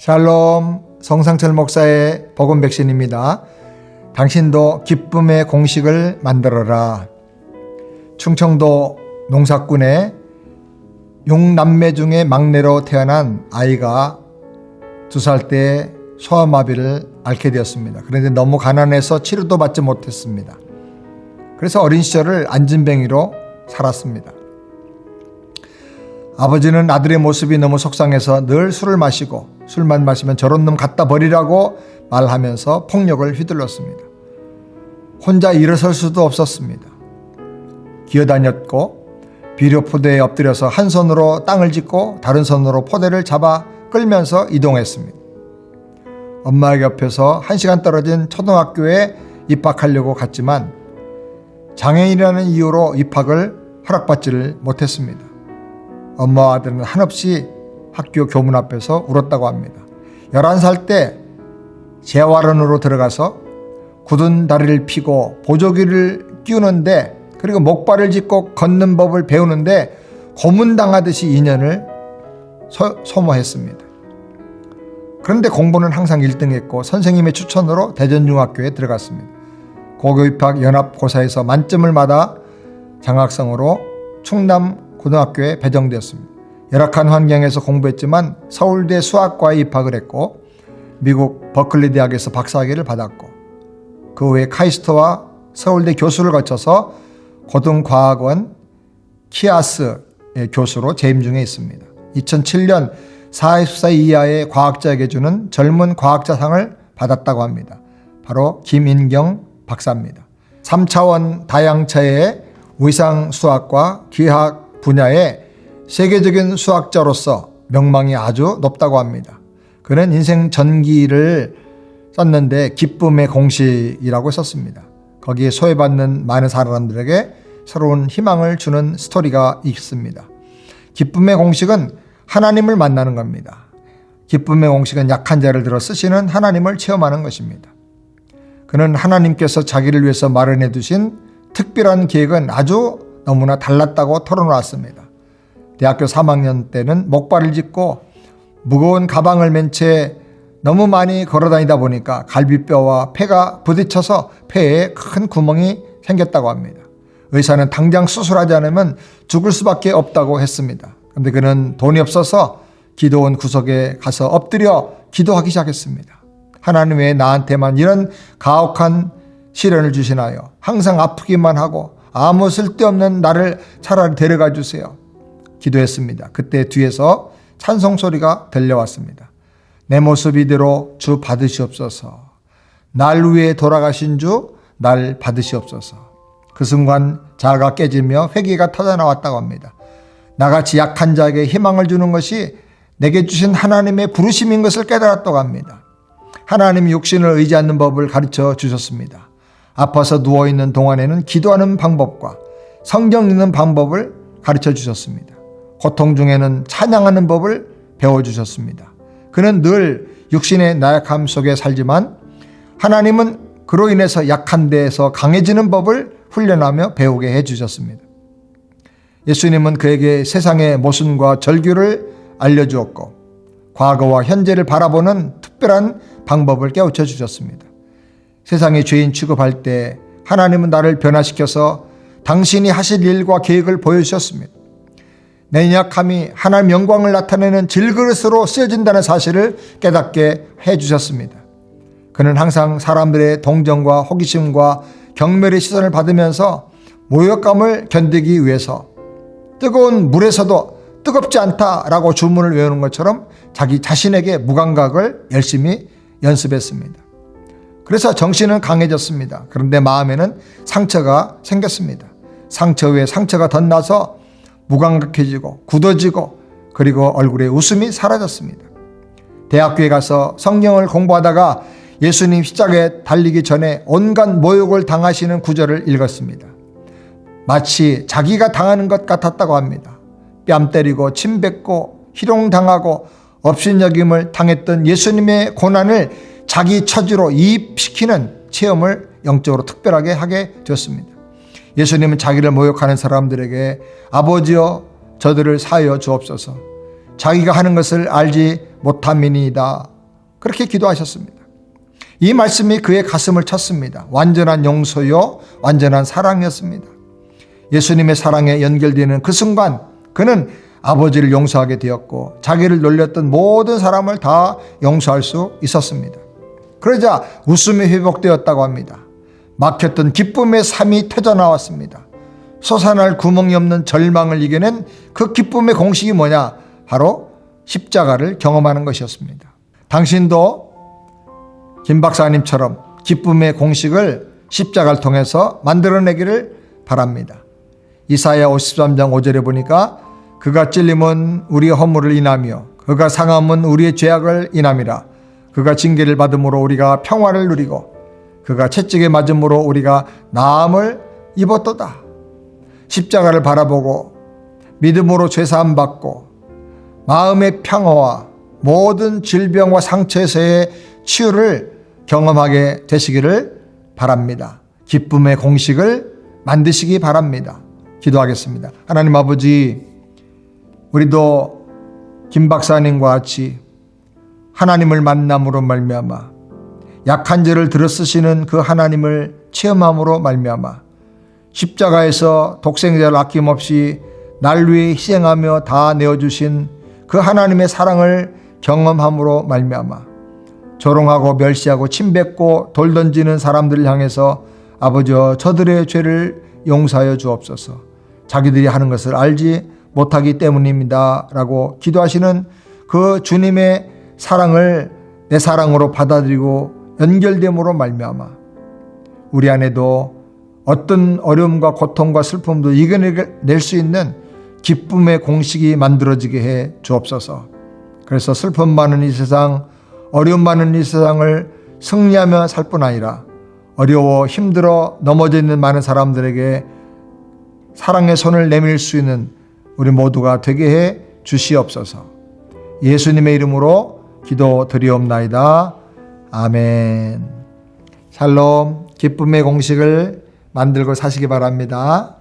샬롬 성상철 목사의 복음 백신입니다. 당신도 기쁨의 공식을 만들어라. 충청도 농사꾼의 용남매 중에 막내로 태어난 아이가 두 살 때 소아마비를 앓게 되었습니다. 그런데 너무 가난해서 치료도 받지 못했습니다. 그래서 어린 시절을 안진뱅이로 살았습니다. 아버지는 아들의 모습이 너무 속상해서 늘 술을 마시고 술만 마시면 저런 놈 갖다 버리라고 말하면서 폭력을 휘둘렀습니다. 혼자 일어설 수도 없었습니다. 기어다녔고 비료 포대에 엎드려서 한 손으로 땅을 짚고 다른 손으로 포대를 잡아 끌면서 이동했습니다. 엄마 옆에서 한 시간 떨어진 초등학교에 입학하려고 갔지만 장애인이라는 이유로 입학을 허락받지를 못했습니다. 엄마와 아들은 한없이 학교 교문 앞에서 울었다고 합니다. 11살 때 재활원으로 들어가서 굳은 다리를 피고 보조기를 끼우는데 그리고 목발을 짚고 걷는 법을 배우는데 고문당하듯이 2년을 소, 소모했습니다. 그런데 공부는 항상 1등했고 선생님의 추천으로 대전중학교에 들어갔습니다. 고교 입학 연합고사에서 만점을 받아 장학생으로 충남 고등학교에 배정되었습니다. 열악한 환경에서 공부했지만 서울대 수학과에 입학을 했고 미국 버클리 대학에서 박사학위를 받았고 그 후에 카이스트와 서울대 교수를 거쳐서 고등과학원 키아스의 교수로 재임 중에 있습니다. 2007년 40歳이하의 과학자에게 주는 젊은 과학자상을 받았다고 합니다. 바로 김인경 박사입니다. 3차원 다양체의 위상 수학과 기하 분야의 세계적인 수학자로서 명망이 아주 높다고 합니다. 그는 인생 전기를 썼는데 기쁨의 공식이라고 썼습니다. 거기에 소외받는 많은 사람들에게 새로운 희망을 주는 스토리가 있습니다. 기쁨의 공식은 하나님을 만나는 겁니다. 기쁨의 공식은 약한 자를 들어 쓰시는 하나님을 체험하는 것입니다. 그는 하나님께서 자기를 위해서 마련해 두신 특별한 계획은 아주 너무나 달랐다고 털어놓았습니다. 대학교 3학년 때는 목발을 짚고 무거운 가방을 맨 채 너무 많이 걸어 다니다 보니까 갈비뼈와 폐가 부딪혀서 폐에 큰 구멍이 생겼다고 합니다. 의사는 당장 수술하지 않으면 죽을 수밖에 없다고 했습니다. 근데 그는 돈이 없어서 기도원 구석에 가서 엎드려 기도하기 시작했습니다. 하나님 왜 나한테만 이런 가혹한 시련을 주시나요? 항상 아프기만 하고 아무 쓸데없는 나를 차라리 데려가 주세요. 기도했습니다. 그때 뒤에서 찬송 소리가 들려왔습니다. 내 모습 이대로 주 받으시옵소서. 날 위해 돌아가신 주 날 받으시옵소서. 그 순간 자아가 깨지며 회개가 터져나왔다고 합니다. 나같이 약한 자에게 희망을 주는 것이 내게 주신 하나님의 부르심인 것을 깨달았다고 합니다. 하나님이 육신을 의지하는 법을 가르쳐 주셨습니다. 아파서 누워있는 동안에는 기도하는 방법과 성경 읽는 방법을 가르쳐 주셨습니다. 고통 중에는 찬양하는 법을 배워주셨습니다. 그는 늘 육신의 나약함 속에 살지만 하나님은 그로 인해서 약한 데에서 강해지는 법을 훈련하며 배우게 해주셨습니다. 예수님은 그에게 세상의 모순과 절규를 알려주었고 과거와 현재를 바라보는 특별한 방법을 깨우쳐 주셨습니다. 세상의 죄인 취급할 때 하나님은 나를 변화시켜서 당신이 하실 일과 계획을 보여주셨습니다. 내 약함이 하나님 영광을 나타내는 질그릇으로 쓰여진다는 사실을 깨닫게 해주셨습니다. 그는 항상 사람들의 동정과 호기심과 경멸의 시선을 받으면서 모욕감을 견디기 위해서 뜨거운 물에서도 뜨겁지 않다라고 주문을 외우는 것처럼 자기 자신에게 무감각을 열심히 연습했습니다. 그래서 정신은 강해졌습니다. 그런데 마음에는 상처가 생겼습니다. 상처 위에 상처가 덧나서 무감각해지고 굳어지고 그리고 얼굴에 웃음이 사라졌습니다. 대학교에 가서 성경을 공부하다가 예수님 십자가에 달리기 전에 온갖 모욕을 당하시는 구절을 읽었습니다. 마치 자기가 당하는 것 같았다고 합니다. 뺨 때리고 침 뱉고 희롱당하고 업신여김을 당했던 예수님의 고난을 자기 처지로 이입시키는 체험을 영적으로 특별하게 하게 되었습니다. 예수님은 자기를 모욕하는 사람들에게 아버지여 저들을 사하여 주옵소서 자기가 하는 것을 알지 못함이니이다. 그렇게 기도하셨습니다. 이 말씀이 그의 가슴을 쳤습니다. 완전한 용서요, 완전한 사랑이었습니다. 예수님의 사랑에 연결되는 그 순간 그는 아버지를 용서하게 되었고 자기를 놀렸던 모든 사람을 다 용서할 수 있었습니다. 그러자 웃음이 회복되었다고 합니다. 막혔던 기쁨의 삶이 터져 나왔습니다. 솟아날 구멍이 없는 절망을 이겨낸 그 기쁨의 공식이 뭐냐? 바로 십자가를 경험하는 것이었습니다. 당신도 김 박사님처럼 기쁨의 공식을 십자가를 통해서 만들어내기를 바랍니다. 이사야 53장 5절에 보니까 그가 찔림은 우리의 허물을 인하며 그가 상함은 우리의 죄악을 인함이라 그가 징계를 받음으로 우리가 평화를 누리고 그가 채찍에 맞음으로 우리가 나음을 입었도다. 십자가를 바라보고 믿음으로 죄사함 받고 마음의 평화와 모든 질병과 상처에서의 치유를 경험하게 되시기를 바랍니다. 기쁨의 공식을 만드시기 바랍니다. 기도하겠습니다. 하나님 아버지, 우리도 김 박사님과 같이 하나님을 만남으로 말미암아 약한 죄를 들어 쓰시는 그 하나님을 체험함으로 말미암아 십자가에서 독생자를 아낌없이 날 위해 희생하며 다 내어 주신 그 하나님의 사랑을 경험함으로 말미암아 조롱하고 멸시하고 침뱉고 돌 던지는 사람들을 향해서 아버지여 저들의 죄를 용서하여 주옵소서. 자기들이 하는 것을 알지 못하기 때문입니다. 라고 기도하시는 그 주님의 사랑을 내 사랑으로 받아들이고 연결됨으로 말미암아 우리 안에도 어떤 어려움과 고통과 슬픔도 이겨낼 수 있는 기쁨의 공식이 만들어지게 해 주옵소서. 그래서 슬픔 많은 이 세상, 어려움 많은 이 세상을 승리하며 살 뿐 아니라 어려워 힘들어 넘어져 있는 많은 사람들에게 사랑의 손을 내밀 수 있는 우리 모두가 되게 해 주시옵소서. 예수님의 이름으로 기도 드리옵나이다. 아멘. 샬롬, 기쁨의 공식을 만들고 사시기 바랍니다.